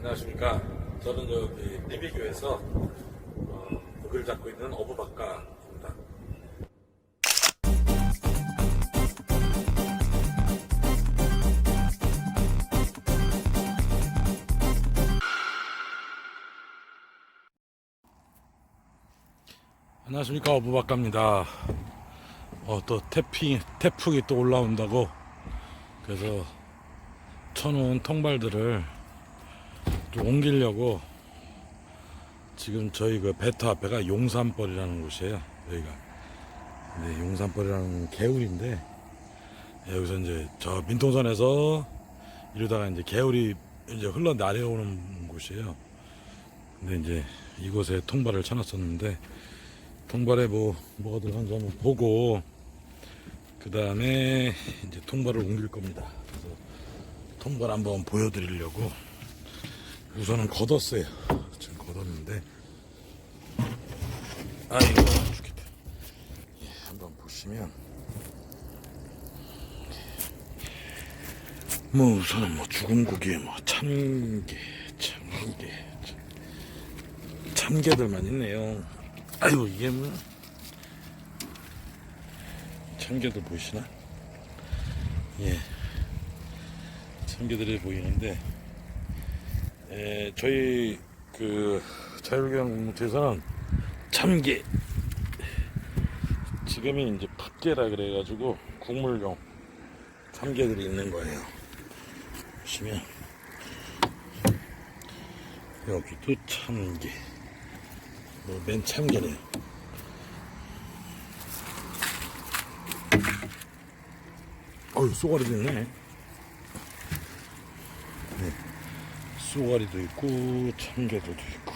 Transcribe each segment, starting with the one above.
안녕하십니까. 저는 여기 리비교에서 어, 흙을 잡고 있는 어부박가입니다. 안녕하십니까 어부박가입니다. 어, 또 태핑, 태풍이 또 올라온다고 그래서 쳐놓은 통발들을 좀 옮기려고 지금 저희 그 배터 앞에가 용산벌이라는 곳이에요. 여기가. 네, 용산벌이라는 개울인데 예, 여기서 이제 저 민통선에서 이러다가 이제 개울이 이제 흘러 내려오는 곳이에요. 근데 이제 이곳에 통발을 쳐놨었는데 통발에 뭐 뭐가 들어간지 한번 보고 그 다음에 이제 통발을 옮길 겁니다. 그래서 통발 한번 보여드리려고 우선은 걷었어요. 지금 걷었는데 아이고 죽겠다. 예, 한번 보시면 뭐 우선은 뭐 죽은 고기에 뭐 참게 참게 참- 참게들만 있네요. 아이고 이게 뭐 참게들 보이시나? 예. 참게들이 보이는데 에, 저희 그 자율경제에서는 참게 지금이 이제 풋게라 그래가지고 국물용 참게들이 있는 거예요. 보시면 여기도 참게 뭐, 맨 참게네요. 어휴 쏘가리도 있네. 네. 쏘가리도 있고 참게들도 있고.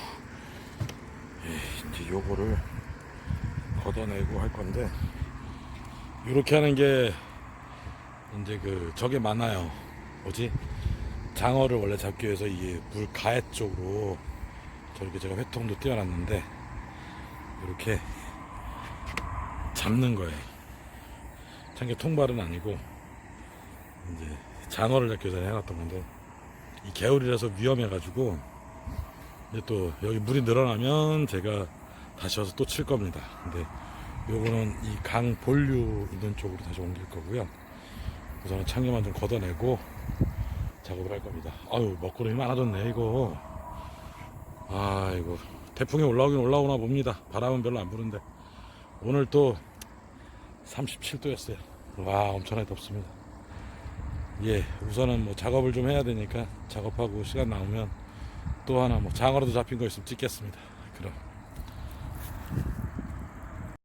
예, 이제 요거를 걷어내고 할 건데 이렇게 하는 게 이제 그 저게 많아요. 뭐지? 장어를 원래 잡기 위해서 이게 물 가해 쪽으로 저렇게 제가 회통도 띄워놨는데 이렇게 잡는 거예요. 참게 통발은 아니고 이제 장어를 잡기 위해서 해놨던 건데 이 개울이라서 위험해가지고 이제 또 여기 물이 늘어나면 제가 다시 와서 또 칠 겁니다. 근데 요거는 이 강 본류 있는 쪽으로 다시 옮길 거고요. 우선은 참기만 좀 걷어내고 작업을 할 겁니다. 아유 먹구름이 많아졌네 이거. 아 이거 태풍이 올라오긴 올라오나 봅니다. 바람은 별로 안 부는데 오늘 또 37도였어요. 와 엄청나게 덥습니다. 예, 우선은 뭐 작업을 좀 해야 되니까 작업하고 시간 나오면 또 하나 뭐 장어라도 잡힌 거 있으면 찍겠습니다. 그럼